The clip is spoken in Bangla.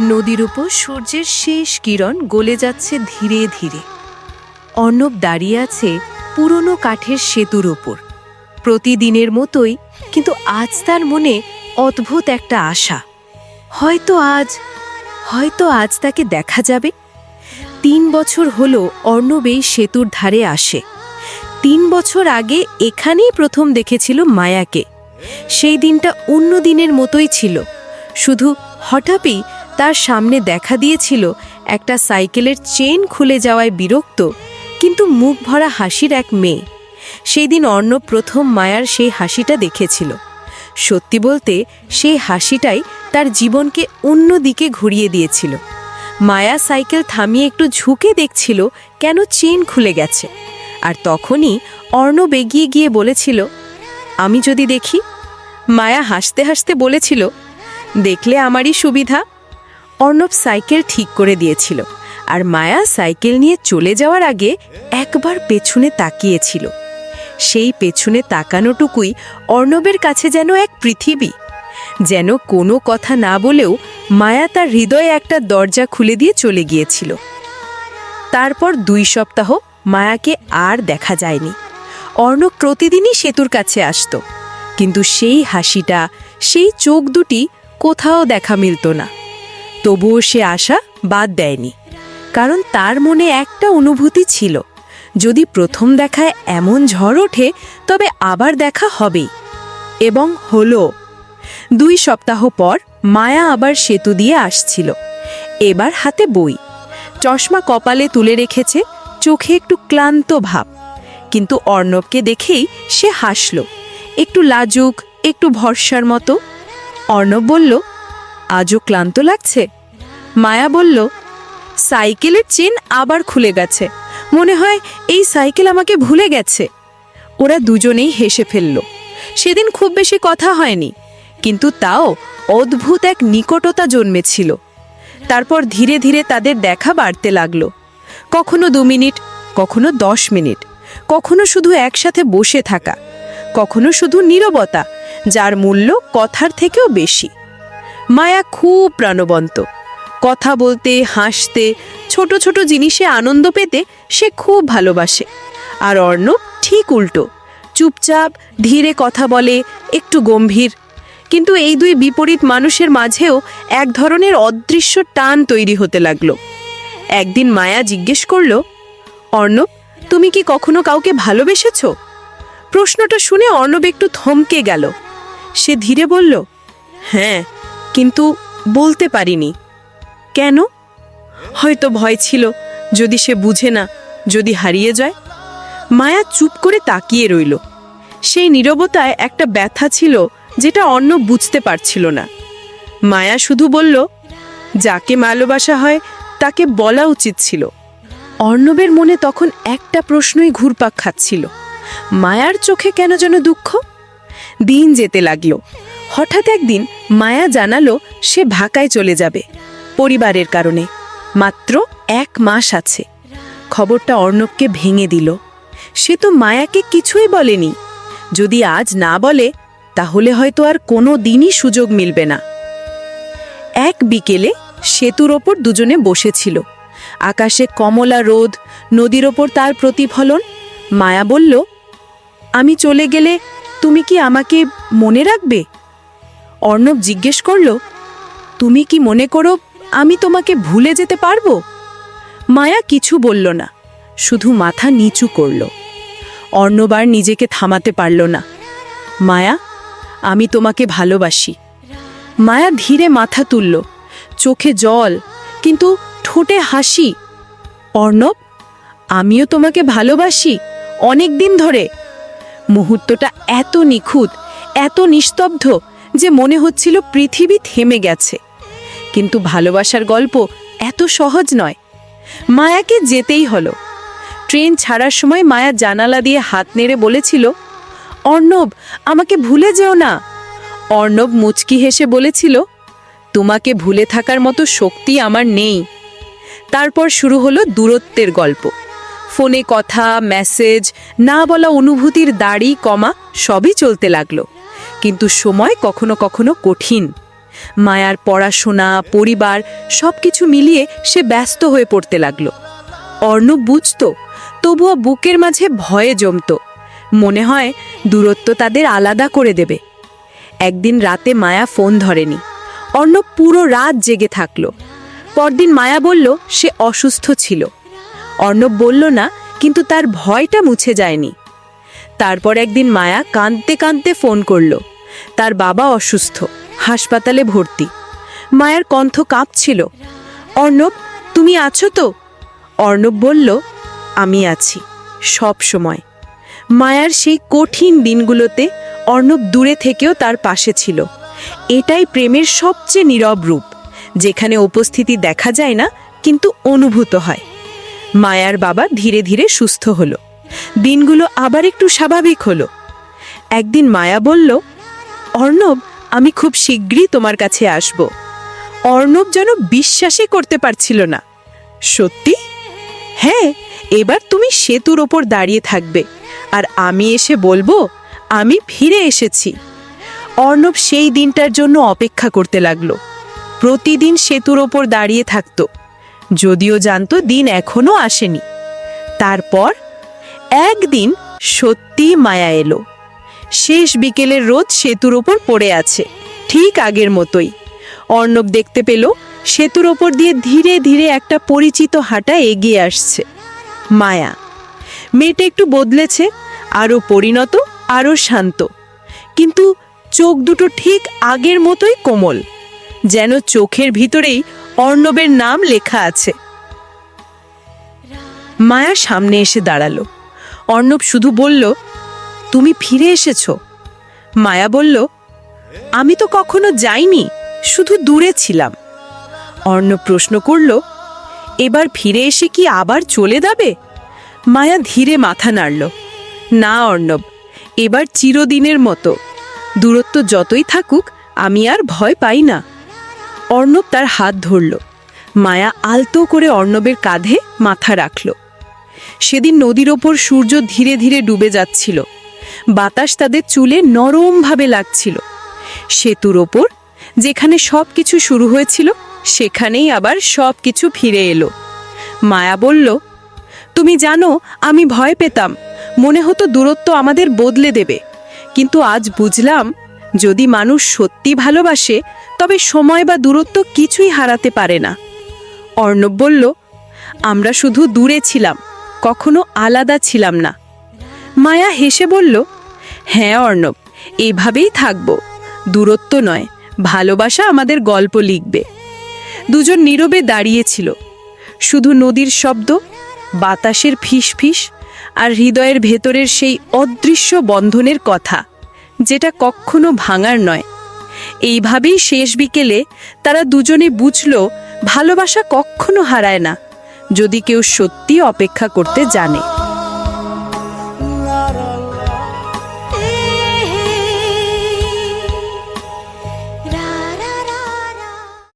নদীর উপর সূর্যের শেষ কিরণ গলে যাচ্ছে ধীরে ধীরে। অর্ণব দাঁড়িয়ে আছে পুরনো কাঠের সেতুর ওপর প্রতিদিনের মতোই, কিন্তু আজ তার মনে অদ্ভুত একটা আশা। হয়তো আজ হয়তো আজ তাকে দেখা যাবে। তিন বছর হলো অর্ণব এই সেতুর ধারে আসে। তিন বছর আগে এখানেই প্রথম দেখেছিল মায়াকে। সেই দিনটা অন্য দিনের মতোই ছিল। শুধু হঠাৎই তার সামনে দেখা দিয়েছিল একটা সাইকেলের চেন খুলে যাওয়ায় বিরক্ত, কিন্তু মুখ ভরা হাসির এক মেয়ে। সেই দিন অর্ণব প্রথম মায়ার সেই হাসিটা দেখেছিল। সত্যি বলতে, সেই হাসিটাই তার জীবনকে অন্য দিকে ঘুরিয়ে দিয়েছিল। মায়া সাইকেল থামিয়ে একটু ঝুঁকে দেখছিল কেন চেন খুলে গেছে। আর তখনই অর্ণব এগিয়ে গিয়ে বলেছিল, আমি যদি দেখি? মায়া হাসতে হাসতে বলেছিল, দেখলে আমারই সুবিধা। অর্ণব সাইকেল ঠিক করে দিয়েছিল আর মায়া সাইকেল নিয়ে চলে যাওয়ার আগে একবার পেছনে তাকিয়েছিল। সেই পেছনে তাকানোটুকুই অর্ণবের কাছে যেন এক পৃথিবী। যেন কোনো কথা না বলেও মায়া তার হৃদয়ে একটা দরজা খুলে দিয়ে চলে গিয়েছিল। তারপর দুই সপ্তাহ মায়াকে আর দেখা যায়নি। অর্ণব প্রতিদিনই সেতুর কাছে আসত। কিন্তু সেই হাসিটা, সেই চোখ দুটি কোথাও দেখা মিলত না। তবুও সে আশা বাদ দেয়নি, কারণ তার মনে একটা অনুভূতি ছিল, যদি প্রথম দেখায় এমন ঝড় ওঠে, তবে আবার দেখা হবেই। এবং হলো। দুই সপ্তাহ পর মায়া আবার সেতু দিয়ে আসছিল, এবার হাতে বই। চশমা কপালে তুলে রেখেছে, চোখে একটু ক্লান্ত ভাব। কিন্তু অর্ণবকে দেখেই সে হাসল, একটু লাজুক, একটু ভরসার মতো। অর্ণব বলল আজও ক্লান্ত লাগছে? মায়া বলল, সাইকেলের চেন আবার খুলে গেছে। মনে হয় এই সাইকেল আমাকে ভুলে গেছে। ওরা দুজনেই হেসে ফেলল। সেদিন খুব বেশি কথা হয়নি, কিন্তু তাও অদ্ভুত এক নিকটতা জন্মেছিল। তারপর ধীরে ধীরে তাদের দেখা বাড়তে লাগল। কখনো দু মিনিট, কখনো দশ মিনিট, কখনো শুধু একসাথে বসে থাকা, কখনো শুধু নীরবতা, যার মূল্য কথার থেকেও বেশি। মায়া খুব প্রাণবন্ত। কথা বলতে, হাসতে, ছোট ছোট জিনিসে আনন্দ পেতে সে খুব ভালোবাসে। আর অর্ণব ঠিক উল্টো। চুপচাপ, ধীরে কথা বলে, একটু গম্ভীর। কিন্তু এই দুই বিপরীত মানুষের মাঝেও এক ধরনের অদৃশ্য টান তৈরি হতে লাগল। একদিন মায়া জিজ্ঞেস করল, অর্ণব, তুমি কি কখনো কাউকে ভালোবেসেছ? প্রশ্নটা শুনে অর্ণব একটু থমকে গেল। সে ধীরে বলল হ্যাঁ কিন্তু বলতে পারিনি। কেন? হয়তো ভয় ছিল, যদি সে বুঝে না, যদি হারিয়ে যায়। মায়া চুপ করে তাকিয়ে রইল। সেই নীরবতায় একটা ব্যথা ছিল, যেটা অন্য বুঝতে পারছিল না। মায়া শুধু বলল, যাকে ভালোবাসা হয়, তাকে বলা উচিত ছিল। অর্ণবের মনে তখন একটা প্রশ্নই ঘুরপাক খাচ্ছিল। মায়ার চোখে কেন যেন দুঃখ? দিন যেতে লাগল। হঠাৎ একদিন মায়া জানালো সে ঢাকায় চলে যাবে, পরিবারের কারণে। মাত্র এক মাস আছে। খবরটা অর্ণবকে ভেঙে দিল। সে তো মায়াকে কিছুই বলেনি। যদি আজ না বলে, তাহলে হয়তো আর কোনো দিনই সুযোগ মিলবে না। এক বিকেলে সেতুর ওপর দুজনে বসেছিল। আকাশে কমলা রোদ, নদীর ওপর তার প্রতিফলন। মায়া বলল, আমি চলে গেলে তুমি কি আমাকে মনে রাখবে? অর্ণব জিজ্ঞেস করল, তুমি কি মনে করো আমি তোমাকে ভুলে যেতে পারব? মায়া কিছু বলল না, শুধু মাথা নিচু করল। অর্ণবার নিজেকে থামাতে পারল না। মায়া, আমি তোমাকে ভালোবাসি। মায়া ধীরে মাথা তুলল, চোখে জল, কিন্তু ঠোঁটে হাসি। অর্ণব, আমিও তোমাকে ভালোবাসি অনেক দিন ধরে। মুহূর্তটা এত নিখুঁত, এত নিস্তব্ধ যে মনে হচ্ছিল পৃথিবী থেমে গেছে। কিন্তু ভালোবাসার গল্প এত সহজ নয়। মায়াকে যেতেই হলো। ট্রেন ছাড়ার সময় মায়া জানালা দিয়ে হাত নেড়ে বলেছিল, অর্ণব, আমাকে ভুলে যেও না। অর্ণব মুচকি হেসে বলেছিল, তোমাকে ভুলে থাকার মতো শক্তি আমার নেই। তারপর শুরু হলো দূরত্বের গল্প। ফোনে কথা, মেসেজ, না বলা অনুভূতির দাড়ি, কমা সবই চলতে লাগল। কিন্তু সময় কখনো কখনো কঠিন। মায়ার পড়াশোনা, পরিবার সব কিছু মিলিয়ে সে ব্যস্ত হয়ে পড়তে লাগল। অর্ণব বুঝত, তবুও বুকের মাঝে ভয়ে জমত। মনে হয় দূরত্ব তাদের আলাদা করে দেবে। একদিন রাতে মায়া ফোন ধরেনি। অর্ণব পুরো রাত জেগে থাকল। পরদিন মায়া বলল, সে অসুস্থ ছিল। অর্ণব বলল, না, কিন্তু তার ভয়টা মুছে যায়নি। তারপর একদিন মায়া কাঁদতে কাঁদতে ফোন করল। তার বাবা অসুস্থ, হাসপাতালে ভর্তি। মায়ার কণ্ঠ কাঁপছিল। অর্ণব, তুমি আছো তো? অর্ণব বলল, আমি আছি, সব সময়। মায়ার সেই কঠিন দিনগুলোতে অর্ণব দূরে থেকেও তার পাশে ছিল। এটাই প্রেমের সবচেয়ে নীরব রূপ, যেখানে উপস্থিতি দেখা যায় না, কিন্তু অনুভূত হয়। মায়ার বাবা ধীরে ধীরে সুস্থ হলো। দিনগুলো আবার একটু স্বাভাবিক হলো। একদিন মায়া বলল, অর্ণব, আমি খুব শীঘ্রই তোমার কাছে আসব। অর্ণব যেন বিশ্বাসই করতে পারছিল না। সত্যি? হ্যাঁ এবার তুমি সেতুর ওপর দাঁড়িয়ে থাকবে আর আমি এসে বলব, আমি ফিরে এসেছি। অর্ণব সেই দিনটার জন্য অপেক্ষা করতে লাগল। প্রতিদিন সেতুর ওপর দাঁড়িয়ে থাকত, যদিও জানতো দিন এখনও আসেনি। তারপর একদিন সত্যি মায়া এলো। শেষ বিকেলের রোদ সেতুর ওপর পড়ে আছে, ঠিক আগের মতোই। অর্ণব দেখতে পেল, সেতুর ওপর দিয়ে ধীরে ধীরে একটা পরিচিত হাঁটা এগিয়ে আসছে। মায়া। মেয়েটা একটু বদলেছে, আরও পরিণত, আরও শান্ত। কিন্তু চোখ দুটো ঠিক আগের মতোই কোমল, যেন চোখের ভিতরেই অর্ণবের নাম লেখা আছে। মায়া সামনে এসে দাঁড়াল। অর্ণব শুধু বলল, তুমি ফিরে এসেছ। মায়া বলল, আমি তো কখনো যাইনি, শুধু দূরে ছিলাম। অর্ণব প্রশ্ন করল, এবার ফিরে এসে কি আবার চলে যাবে? মায়া ধীরে মাথা নাড়ল, না অর্ণব, এবার চিরদিনের মতো। দূরত্ব যতই থাকুক, আমি আর ভয় পাই না। অর্ণব তার হাত ধরল, মায়া আলতো করে অর্ণবের কাঁধে মাথা রাখল। সেদিন নদীর ওপর সূর্য ধীরে ধীরে ডুবে যাচ্ছিল। বাতাস তাদের চুলে নরমভাবে লাগছিল। সেতুর ওপর, যেখানে সব কিছু শুরু হয়েছিল, সেখানেই আবার সব কিছু ফিরে এলো। মায়া বলল, তুমি জানো, আমি ভয় পেতাম। মনে হতো দূরত্ব আমাদের বদলে দেবে। কিন্তু আজ বুঝলাম, যদি মানুষ সত্যি ভালোবাসে, তবে সময় বা দূরত্ব কিছুই হারাতে পারে না। অর্ণব বলল, আমরা শুধু দূরে ছিলাম। কখনো আলাদা ছিলাম না। মায়া হেসে বলল হ্যাঁ অর্ণব, এভাবেই থাকব। দূরত্ব নয়, ভালোবাসা আমাদের গল্প লিখবে। দুজন নীরবে দাঁড়িয়েছিল। শুধু নদীর শব্দ, বাতাসের ফিস ফিস আর হৃদয়ের ভেতরের সেই অদৃশ্য বন্ধনের কথা, যেটা কখনো ভাঙার নয়। এইভাবেই শেষ বিকেলে তারা দুজনে বুঝল, ভালোবাসা কখনো হারায় না। যদি কেউ সত্যি অপেক্ষা করতে জানে।